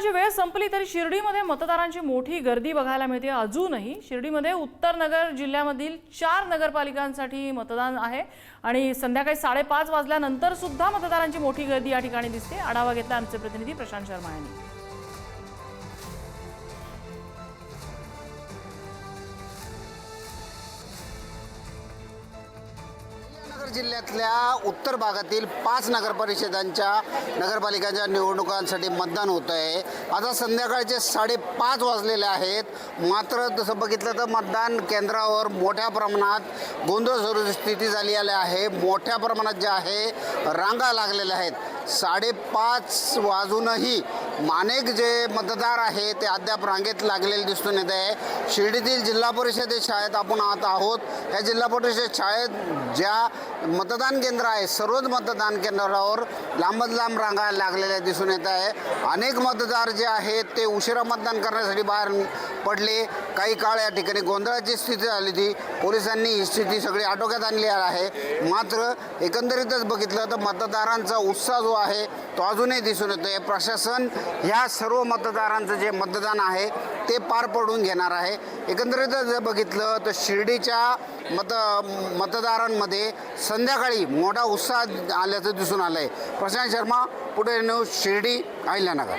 मतदानाची वेळ संपली तरी शिर्डीमध्ये मतदारांची मोठी गर्दी बघायला मिळते. अजूनही शिर्डीमध्ये उत्तर नगर जिल्ह्यामधील चार नगरपालिकांसाठी मतदान आहे. आणि संध्याकाळी साडेपाच वाजल्यानंतर सुद्धा मतदारांची मोठी गर्दी या ठिकाणी दिसते. आढावा घेतला आमचे प्रतिनिधी प्रशांत शर्मा यांनी. जिल्ह्यातल्या उत्तर भागातील पाच नगरपरिषदांच्या नगरपालिकांच्या निवडणुकांसाठी मतदान होत आहे आता संध्याकाळचे साडेपाच वाजलेले आहेत. मात्र तसं बघितलं तर मतदान केंद्रावर मोठ्या प्रमाणात गोंधळ सुरू स्थिती झाली आली आहे. मोठ्या प्रमाणात जे आहे रांगा लागलेल्या आहेत. साडेपाच वाजूनही मानेक जे मतदार आहे ते अद्याप रांगेत लागलेले दिसून येत आहे. शिर्डीतील जिल्हा परिषद शाळेत आपण आत आहोत. या जिल्हा परिषद शाळेत ज्या मतदान केंद्र आहे सर्वच मतदान केंद्रावर लांबच लांब रांगा लागलेल्या दिसून येत आहे. अनेक मतदार जे आहेत ते उशिरा मतदान करण्यासाठी बाहेर पडले. काही काळ या ठिकाणी गोंधळाची स्थिती झाली होती. पोलिसांनी ही स्थिती सगळी आटोक्यात आणली आहे. मात्र एकंदरीतच बघितलं तर मतदारांचा उत्साह जो आहे तो अजूनही दिसून येतो आहे प्रशासन ह्या सर्व मतदारांचं जे मतदान आहे ते पार पडून घेणार आहे. एकंदरीत जर बघितलं तर शिर्डीच्या मत मतदारांमध्ये संध्याकाळी मोठा उत्साह आल्याचं दिसून आलं आहे प्रशांत शर्मा पुढे न्यूज शिर्डी अहिल्यानगर.